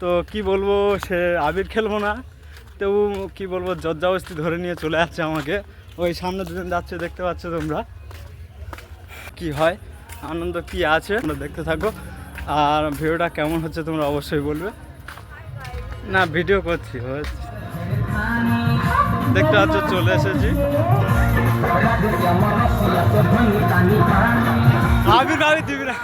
তো কি বলব, সে আবির খেলব না। তো কি বলব, জর্জাবস্তি ধরে নিয়ে চলে যাচ্ছে আমাকে। ওই সামনে দুজন যাচ্ছে, দেখতে পাচ্ছ তোমরা। কি হয়, আনন্দ কি আছে, তোমরা দেখতে থাকো। আর ভিডিওটা কেমন হচ্ছে তোমরা অবশ্যই বলবে। না, ভিডিও করছি দেখতে পাচ্ছ, চলে এসেছি। আবির আবির, দিবি না।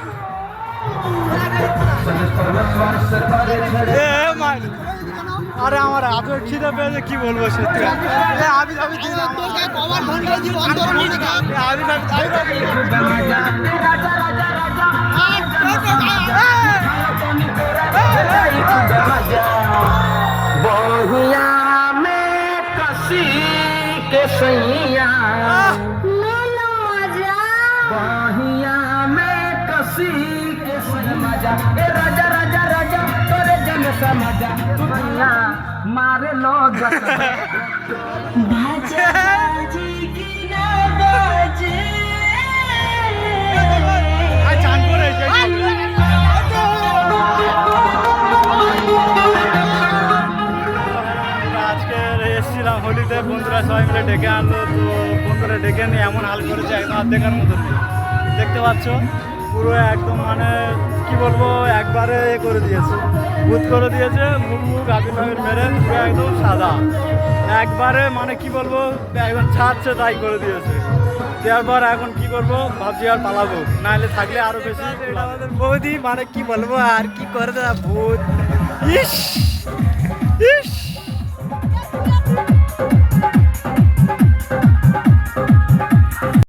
আরে আমার এত খিদে পেয়েছে কি বলবো সত্যি এ, আবির আবির দিবি না। এ, আবির আবির আবির আবির। बहिया में कसी के सैया बहिया में कसी के सैया ए राजा राजा राजा तोरे जन समझा तू भैया मारे लो আয়, চান করে এসে। আমরা আজকে এসেছিলাম হোলিতে বন্ধুরা সবাই মিলে ডেকে আনলো তো বন্ধুরা ডেকে নিয়ে এমন হাল করেছে একদম অর্ধেকের মতো নেই। দেখতে পাচ্ছ পুরো একদম মানে কি বলব, একবারে এ করে দিয়েছে। ভূত করে দিয়েছে, মুখ মুখ আবির ফাবির মেরে, পুরো একদম সাদা। একবারে মানে কি বলব, একদম ছাড়ছে তাই করে দিয়েছে। দেওয়ার পর এখন কি করব, ভাবছি আর পালাবো। নাহলে থাকলে আরও বেশি। বৌদি মানে কি বলব, আর কি করে ভূত। ইস!